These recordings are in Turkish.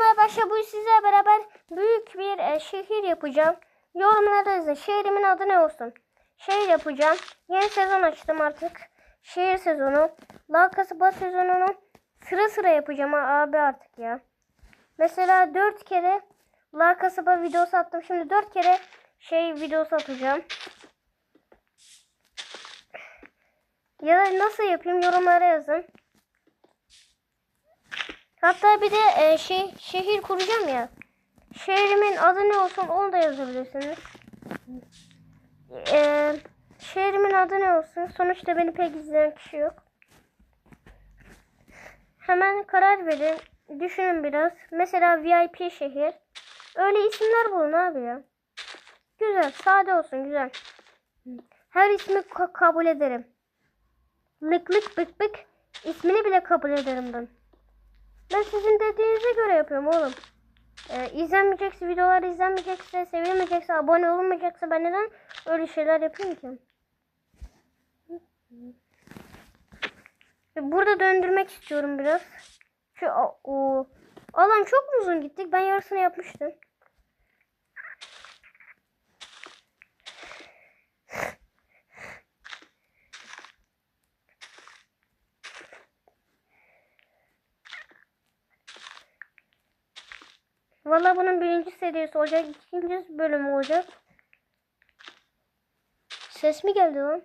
olmaya başla. Bu sizlerle beraber büyük bir e, şehir yapacağım. Yorumlarda yazın. Şehrimin adı ne olsun? Şehir yapacağım. Yeni sezon açtım artık. Şehir sezonu. La Kasaba sezonunu sıra sıra yapacağım abi artık ya. Mesela 4 kere La Kasaba videosu attım. Şimdi 4 kere şey videosu atacağım. Ya da nasıl yapayım yorumlara yazın. Hatta bir de e, şey şehir kuracağım ya. Şehrimin adı ne olsun onu da yazabilirsiniz. E, şehrimin adı ne olsun? Sonuçta beni pek izleyen kişi yok. Hemen karar verin. Düşünün biraz. Mesela VIP şehir. Öyle isimler bulun abi ya. Güzel. Sade olsun. Güzel. Her ismi ka- kabul ederim. Lık lık bık bık. ismini bile kabul ederim ben. Ben sizin dediğinize göre yapıyorum oğlum. Ee, izlenmeyecekse, videolar izlenmeyecekse, sevilmeyecekse, abone olunmayacaksa ben neden öyle şeyler yapayım ki? Burada döndürmek istiyorum biraz. Şu o, o alan çok mu uzun gittik? Ben yarısını yapmıştım. Valla bunun birinci serisi olacak. ikinci bölümü olacak. Ses mi geldi lan?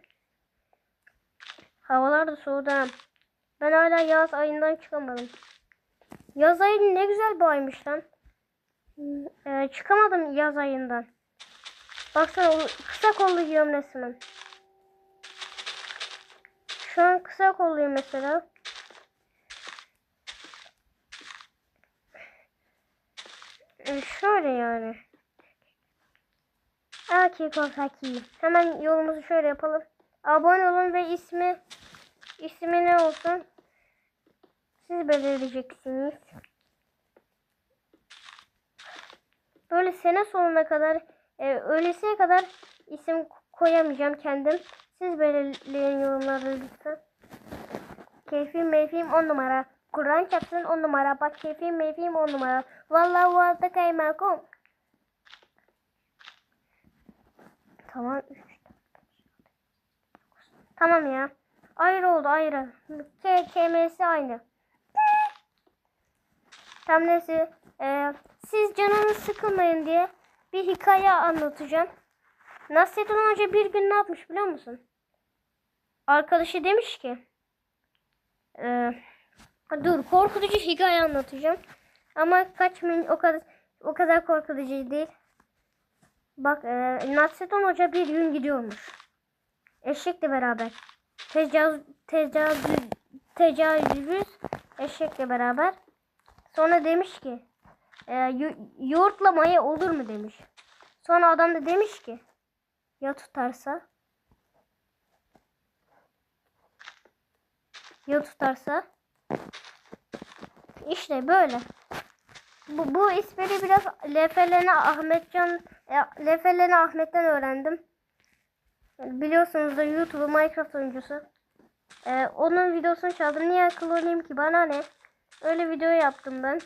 Havalar da soğudu. Ben hala yaz ayından çıkamadım. Yaz ayı ne güzel bir aymış lan. Ee, çıkamadım yaz ayından. Baksana kısa kollu giyiyorum resmen. Şu an kısa kolluyum mesela. Şöyle yani. Aki Kosaki. Hemen yolumuzu şöyle yapalım. Abone olun ve ismi ismi ne olsun? Siz belirleyeceksiniz. Böyle sene sonuna kadar e, öylesine kadar isim koyamayacağım kendim. Siz belirleyin yorumlarda lütfen. Keyfim meyfim on numara. Kur'an çapsın on numara. Bak keyfim meyfim on numara. Vallahi bu arada kaymakom. Tamam. Tamam ya. Ayrı oldu ayrı. K KM'si aynı. Tam neyse. Ee, siz canınız sıkılmayın diye bir hikaye anlatacağım. Nasrettin Hoca bir gün ne yapmış biliyor musun? Arkadaşı demiş ki ee, dur korkutucu hikaye anlatacağım. Ama kaç min o kadar o kadar korkutucu değil. Bak e, Nasrettin Hoca bir gün gidiyormuş. Eşekle beraber. Tecavüz, tecavüz, tecavüz eşekle beraber. Sonra demiş ki e, yoğurtla maya olur mu demiş. Sonra adam da demiş ki ya tutarsa? Ya tutarsa? İşte böyle. Bu, bu ismini biraz Lefelene Ahmetcan Lefelene Ahmet'ten öğrendim. Biliyorsunuz da YouTube'u Minecraft oyuncusu. Ee, onun videosunu çaldım. Niye akıllı olayım ki? Bana ne? Öyle video yaptım ben.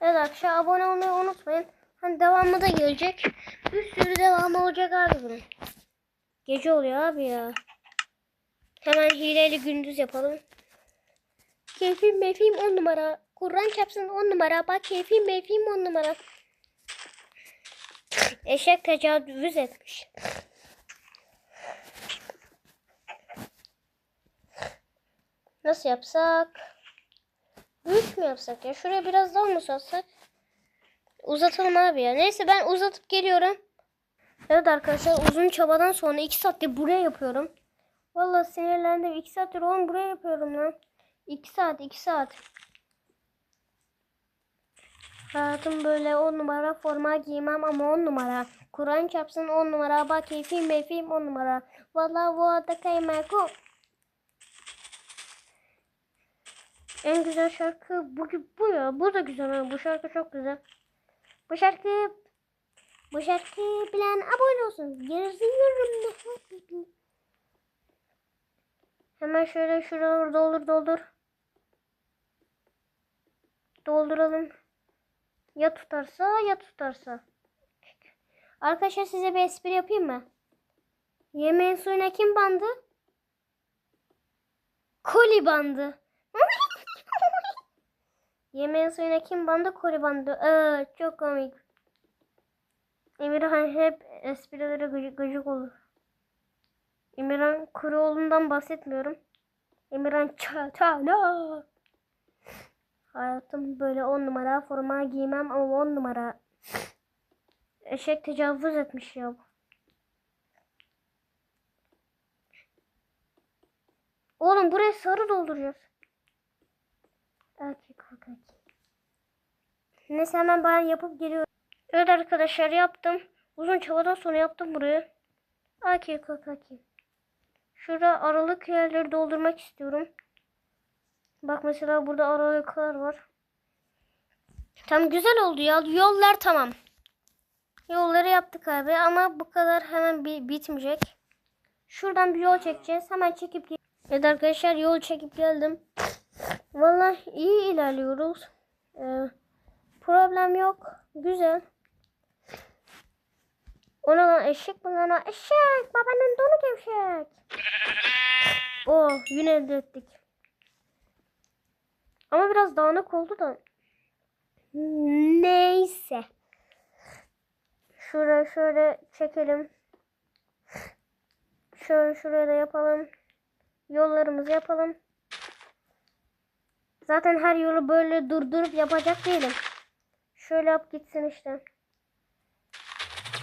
Evet arkadaşlar abone olmayı unutmayın. Hani devamı da gelecek. Bir sürü devamı olacak abi bunun. Gece oluyor abi ya. Hemen hileyle gündüz yapalım. Keyfim mefim on numara. Kur'an çapsın on numara. Bak keyfim mefim on numara. Eşek tecavüz etmiş. Nasıl yapsak? Büyük mü yapsak ya? Şuraya biraz daha mı uzatsak? Uzatalım abi ya. Neyse ben uzatıp geliyorum. Evet arkadaşlar uzun çabadan sonra 2 saattir buraya yapıyorum. Vallahi sinirlendim. 2 saattir oğlum buraya yapıyorum lan. 2 saat 2 saat. Hayatım böyle 10 numara forma giymem ama 10 numara. Kur'an çapsın 10 numara. Bak keyfim meyfim 10 numara. Vallahi bu arada kaymakom. En güzel şarkı bu, bu ya. Bu da güzel. Bu şarkı çok güzel. Bu şarkı bu şarkı bilen abone olsun. Gerisi yorum. Hemen Hemen şöyle şuraları doldur doldur. Dolduralım. Ya tutarsa ya tutarsa. Arkadaşlar size bir espri yapayım mı? Yemeğin suyuna kim bandı? Koli bandı. Yemeğin suyuna kim bandı? Koli bandı. Ee, çok komik. Emirhan hep esprilere gıcık, gıcık olur. Emirhan Kuruoğlu'ndan bahsetmiyorum. Emirhan Çatala. Hayatım böyle on numara forma giymem ama on numara. Eşek tecavüz etmiş ya. Oğlum buraya sarı dolduracağız. Erkek erkek. Neyse hemen ben yapıp geliyorum. Evet arkadaşlar yaptım. Uzun çabadan sonra yaptım burayı. Erkek erkek. Şurada aralık yerleri doldurmak istiyorum. Bak mesela burada aralıklar var. Tam güzel oldu ya. Yollar tamam. Yolları yaptık abi ama bu kadar hemen bi bitmeyecek. Şuradan bir yol çekeceğiz. Hemen çekip Evet arkadaşlar yol çekip geldim. Vallahi iyi ilerliyoruz. Ee, problem yok. Güzel. Ona eşek mi lan o? Eşek. Babanın donu gevşek. Oh yine elde ettik. Ama biraz dağınık oldu da. Neyse. Şuraya şöyle çekelim. Şöyle şuraya da yapalım. Yollarımızı yapalım. Zaten her yolu böyle durdurup yapacak değilim. Şöyle yap gitsin işte.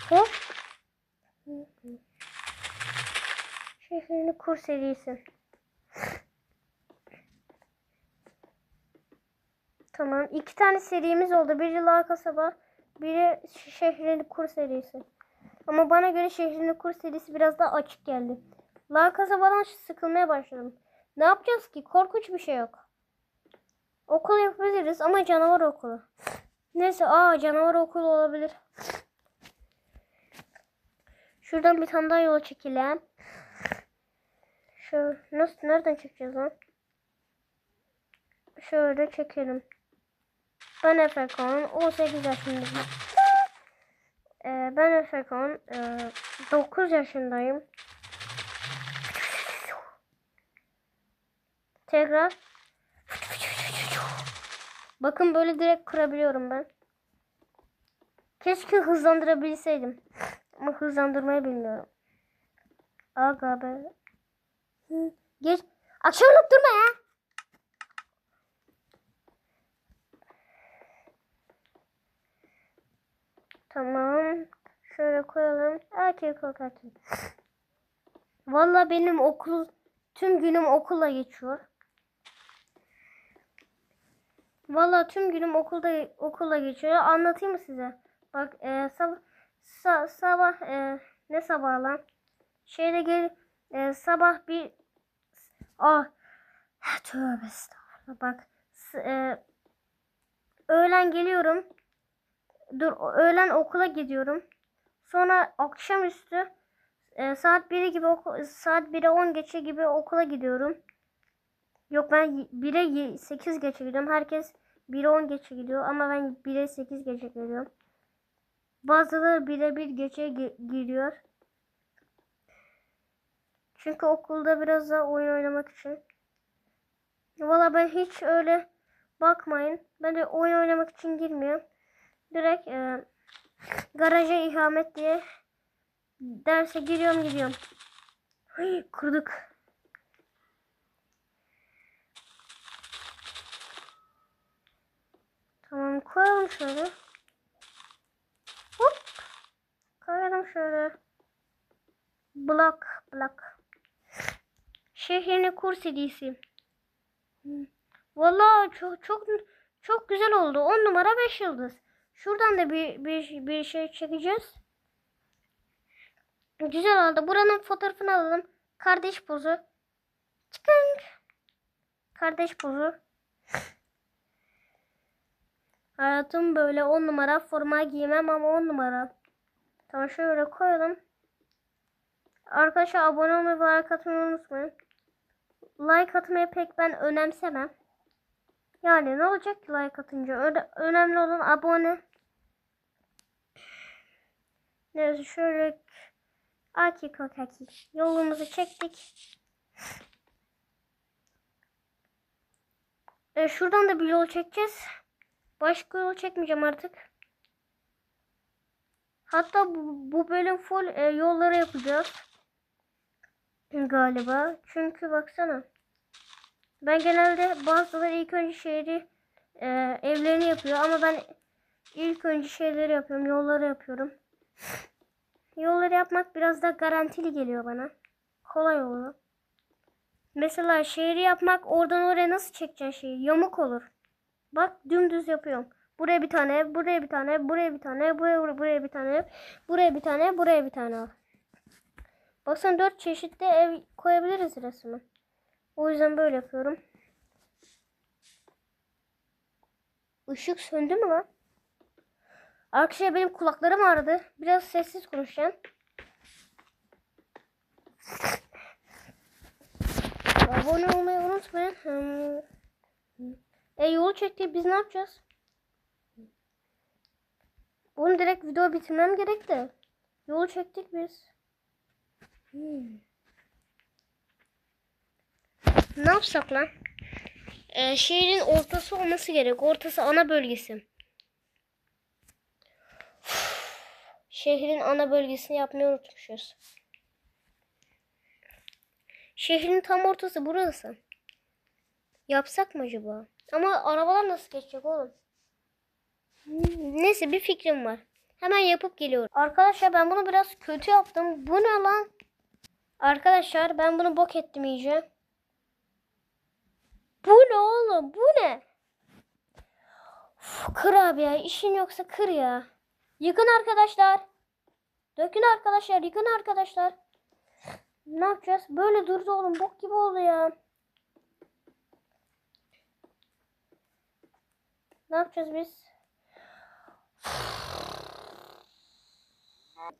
Hop. Şehrini kur serisi. Tamam. iki tane serimiz oldu. Biri La Kasaba, biri Şehrini Kur serisi. Ama bana göre Şehrini Kur serisi biraz daha açık geldi. La Kasaba'dan sıkılmaya başladım. Ne yapacağız ki? Korkunç bir şey yok. Okul yapabiliriz ama canavar okulu. Neyse aa canavar okulu olabilir. Şuradan bir tane daha yola çekelim. Şu nasıl nereden çekeceğiz lan? Şöyle çekelim. Ben Efekon 18 yaşındayım. Ee, ben Efekon e, 9 yaşındayım. Tekrar. Bakın böyle direkt kırabiliyorum ben. Keşke hızlandırabilseydim. Ama hızlandırmayı bilmiyorum. Aga be. Geç. Akşamlık durma ya. Tamam. Şöyle koyalım. Erkek erkek. Valla benim okul tüm günüm okulla geçiyor. Valla tüm günüm okulda okulla geçiyor. Anlatayım mı size? Bak e, sabah sa- sabah e, ne sabah lan? Şeyde gel e, sabah bir ah tövbe estağfurullah bak e, öğlen geliyorum. Dur öğlen okula gidiyorum. Sonra akşamüstü e, saat 1 gibi oku- saat 1'e 10 geçe gibi okula gidiyorum. Yok ben 1'e 8 geçe gidiyorum. Herkes 1'e 10 geçe gidiyor ama ben 1'e 8 geçe geliyorum. Bazıları 1'e 1 geçe ge- giriyor. Çünkü okulda biraz daha oyun oynamak için. Valla ben hiç öyle bakmayın. Ben de oyun oynamak için girmiyorum. Direkt e, garaja ihamet diye derse giriyorum gidiyorum. Ay, kırdık. Tamam koyalım şöyle. Hop. Koyalım şöyle. Block block. Şehrini kur serisi. Vallahi çok çok çok güzel oldu. 10 numara 5 yıldız. Şuradan da bir bir bir şey çekeceğiz. Güzel oldu. Buranın fotoğrafını alalım. Kardeş pozu. Çıkın. Kardeş pozu. Hayatım böyle 10 numara forma giymem ama 10 numara. Tamam şöyle koyalım. Arkadaşlar abone olmayı ve like atmayı unutmayın. like atmayı pek ben önemsemem. Yani ne olacak ki like atınca? Öne- önemli olan abone. Neyse şöyle Aki kakaki yolumuzu çektik. E, şuradan da bir yol çekeceğiz. Başka yol çekmeyeceğim artık. Hatta bu, bu bölüm full e, yolları yapacağız. Galiba. Çünkü baksana. Ben genelde bazıları ilk önce şehri e, evlerini yapıyor ama ben ilk önce şeyleri yapıyorum. Yolları yapıyorum. Yolları yapmak biraz da garantili geliyor bana. Kolay oluyor. Mesela şehri yapmak oradan oraya nasıl çekeceksin şeyi? Yamuk olur. Bak dümdüz yapıyorum. Buraya bir tane, buraya bir tane, buraya bir tane, buraya buraya, bir tane, buraya bir tane, buraya bir tane al. Baksana dört çeşitli ev koyabiliriz resmen. O yüzden böyle yapıyorum. Işık söndü mü lan? Arkadaşlar benim kulaklarım ağrıdı. Biraz sessiz konuşacağım. Abone olmayı unutmayın. E yolu çektik biz ne yapacağız? Bunu direkt video bitirmem gerek de. Yolu çektik biz. Hmm. Ne yapsak lan? Ee, şehrin ortası olması gerek. Ortası ana bölgesi. Şehrin ana bölgesini yapmayı unutmuşuz. Şehrin tam ortası burası. Yapsak mı acaba? Ama arabalar nasıl geçecek oğlum? Neyse bir fikrim var. Hemen yapıp geliyorum. Arkadaşlar ben bunu biraz kötü yaptım. Bu ne lan? Arkadaşlar ben bunu bok ettim iyice. Bu ne oğlum? Bu ne? Uf, kır abi ya. İşin yoksa kır ya. Yıkın arkadaşlar. Dökün arkadaşlar. Yıkın arkadaşlar. Ne yapacağız? Böyle durdu oğlum. Bok gibi oldu ya. Ne yapacağız biz?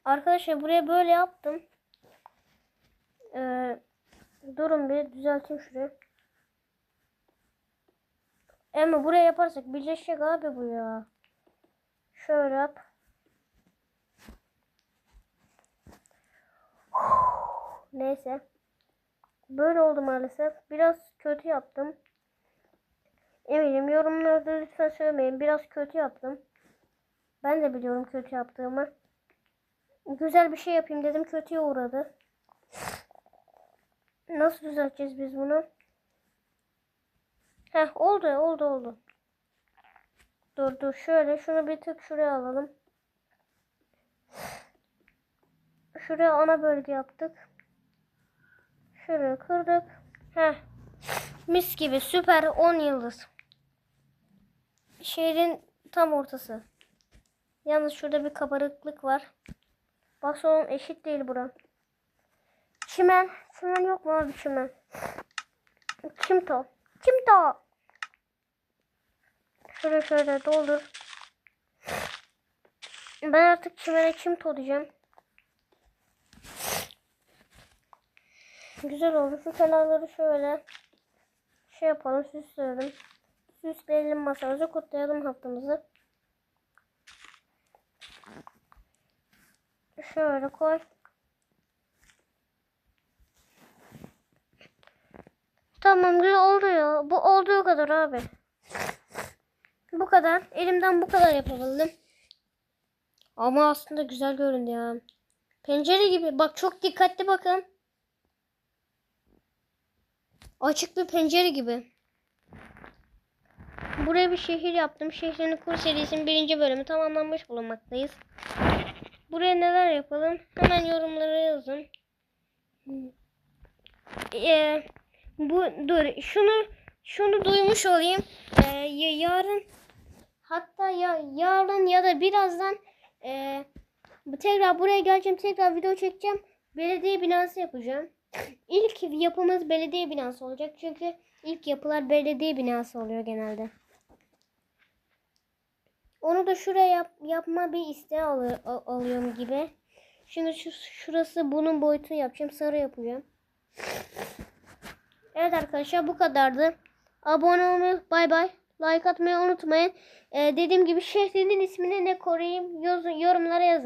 Arkadaşlar buraya böyle yaptım. Ee, durun bir düzelteyim şurayı. Ama buraya yaparsak birleşecek abi bu ya. Şöyle yap. Neyse. Böyle oldu maalesef. Biraz kötü yaptım. Eminim yorumlarda lütfen söylemeyin. Biraz kötü yaptım. Ben de biliyorum kötü yaptığımı. Güzel bir şey yapayım dedim. Kötüye uğradı. Nasıl düzelteceğiz biz bunu? Heh oldu oldu oldu. Dur dur şöyle şunu bir tık şuraya alalım. Şuraya ana bölge yaptık. Şuraya kırdık. Heh. Mis gibi süper 10 yıldız. Şehrin tam ortası. Yalnız şurada bir kabarıklık var. Bak son eşit değil bura. Çimen. Çimen yok mu abi çimen? Çimto. Çimto. Şöyle şöyle doldur. Ben artık çimene çimto diyeceğim. Güzel oldu. Şu kenarları şöyle şey yapalım süsleyelim. Süsleyelim masamızı kutlayalım haftamızı. Şöyle koy. Tamam güzel oldu ya. Bu olduğu kadar abi. Bu kadar. Elimden bu kadar yapabildim. Ama aslında güzel göründü ya. Pencere gibi. Bak çok dikkatli bakın. Açık bir pencere gibi. Buraya bir şehir yaptım. Şehrin kur serisinin birinci bölümü tamamlanmış bulunmaktayız. Buraya neler yapalım? Hemen yorumlara yazın. Ee, bu dur şunu şunu duymuş olayım. Ee, ya- yarın hatta ya yarın ya da birazdan ee, tekrar buraya geleceğim. Tekrar video çekeceğim. Belediye binası yapacağım. İlk yapımız belediye binası olacak. Çünkü ilk yapılar belediye binası oluyor genelde. Onu da şuraya yap, yapma bir isteği alı- a- alıyorum gibi. Şimdi şu şurası bunun boyutunu yapacağım. Sarı yapacağım. Evet arkadaşlar bu kadardı. Abone olmayı bay bay. Like atmayı unutmayın. Ee, dediğim gibi şehrinin ismini ne koruyayım yorumlara yazın.